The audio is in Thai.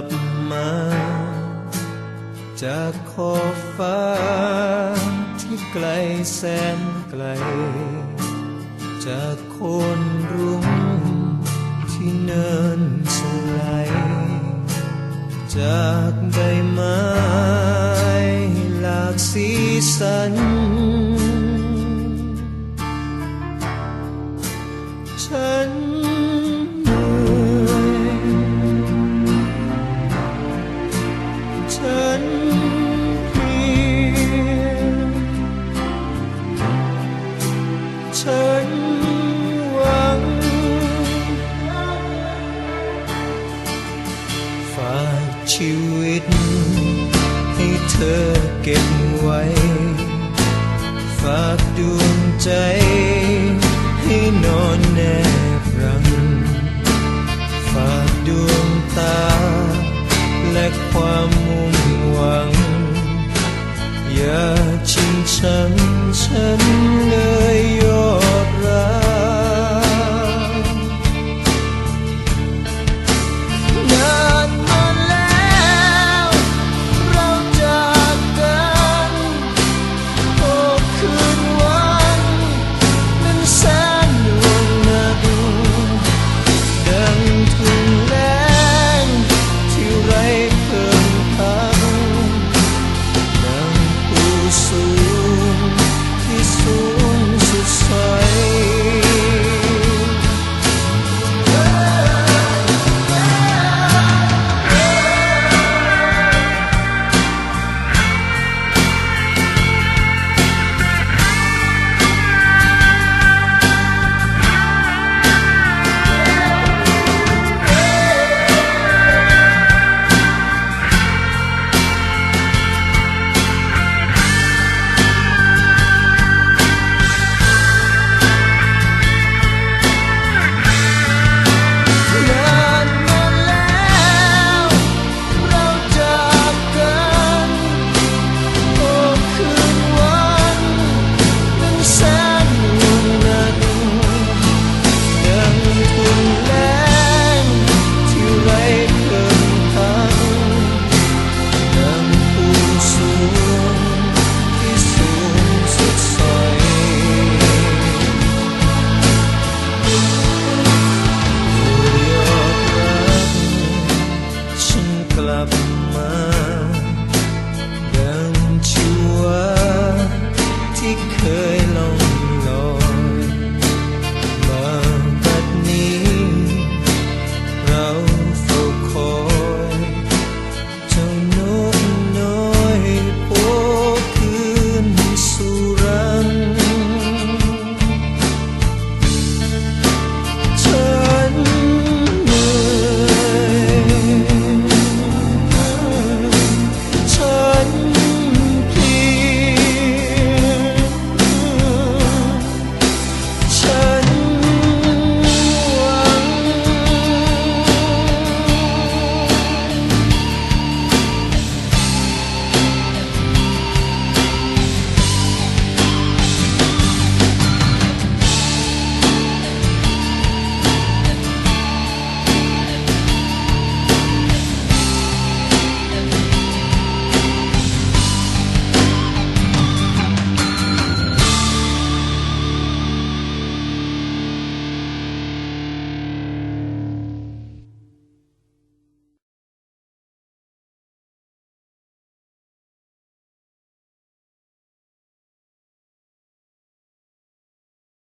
ับมา จากขอบฟ้าที่ไกลแสนไกล จากโคนรุ้งที่เนินสไลด์จากใบไม้ากชีวิต ให้เธอเก็บไว้ ฝากดวงใจ ให้นอนแนบรัง ฝากดวงตา และความมุ่งหวัง อย่าชิงชังฉัน